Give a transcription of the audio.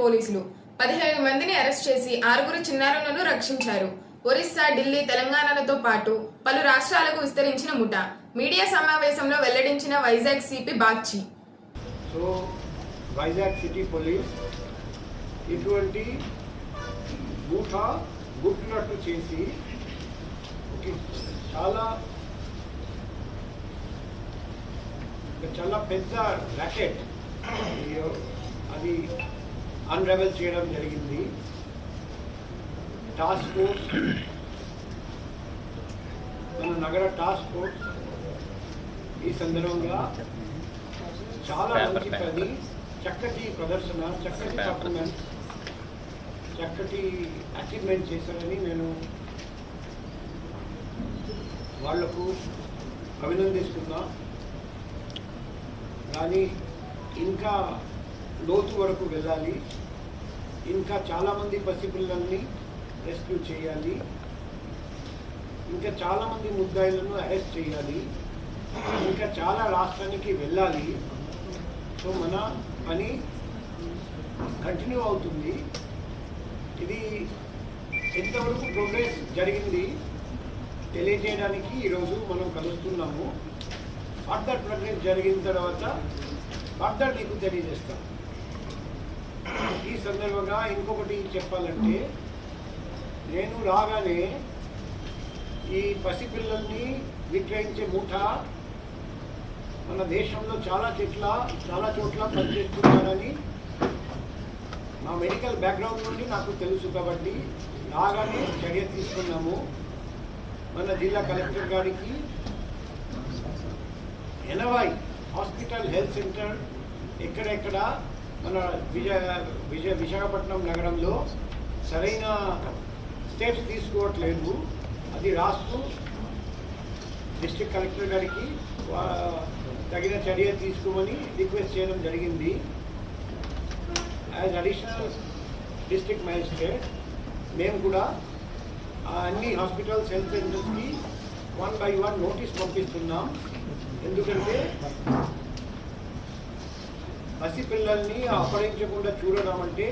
పోలీసులు. పదిహేను మందిని అరెస్ట్ చేసి ఆరుగురు చిన్నారులను రక్షించారు. ఒరిస్సా ఢిల్లీ తెలంగాణలతో పాటు పలు రాష్ట్రాలకు విస్తరించిన ముఠ. మీడియా సమావేశంలో వెల్లడించిన Vizag CP Bagchi. So Vizag city police ఇటువంటి మూట గుట్టునట్టు చేసి చాలా చాలా పెద్ద ర్యాకెట్ అది అన్రెవెల్ చేయడం జరిగింది. టాస్క్ ఫోర్స్ మన నగర టాస్క్ ఫోర్స్ ఈ సందర్భంగా చాలా మంచి పని చక్కటి ప్రదర్శన చక్కటి పర్ఫార్మెన్స్ చక్కటి అచీవ్మెంట్ చేశారని నేను వాళ్ళకు అభినందిస్తున్నా. కానీ ఇంకా లోతు వరకు వెళ్ళాలి. ఇంకా చాలామంది పసిపిల్లల్ని రెస్క్యూ చేయాలి. ఇంకా చాలామంది ముద్దాయిలను అరెస్ట్ చేయాలి. ఇంకా చాలా రాష్ట్రానికి వెళ్ళాలి. సో మన పని కంటిన్యూ అవుతుంది. ఇది ఎంతవరకు ప్రోగ్రెస్ జరిగింది తెలియజేయడానికి ఈరోజు మనం కలుస్తున్నాము. ఫర్దర్ ప్రోగ్రెస్ జరిగిన తర్వాత ఫర్దర్ నీకు తెలియజేస్తాం. ఈ సందర్భంగా ఇంకొకటి చెప్పాలంటే నేను రాగానే ఈ పసిపిల్లల్ని విక్రయించే ముఠ మన దేశంలో చాలా చెట్ల చాలా చోట్ల పనిచేస్తున్నారని నా మెడికల్ బ్యాక్గ్రౌండ్ నుండి నాకు తెలుసు కాబట్టి రాగానే చర్య తీసుకున్నాము. మన జిల్లా కలెక్టర్ గారికి ఎనభై హాస్పిటల్ హెల్త్ సెంటర్ ఎక్కడెక్కడ మన విజయ విజయ విశాఖపట్నం నగరంలో సరైన స్టెప్స్ తీసుకోవట్లేదు. అది రాస్తూ డిస్ట్రిక్ట్ కలెక్టర్ గారికి వా- తగిన చర్య తీసుకోమని రిక్వెస్ట్ చేయడం జరిగింది. యాజ్ అడిషనల్ డిస్ట్రిక్ట్ మ్యాజిస్ట్రేట్ మేము కూడా అన్ని హాస్పిటల్స్ హెల్త్ సెంటర్స్కి వన్ బై వన్ నోటీస్ పంపిస్తున్నాం. ఎందుకంటే పసిపిల్లల్ని అపహరించకుండా చూడడం అంటే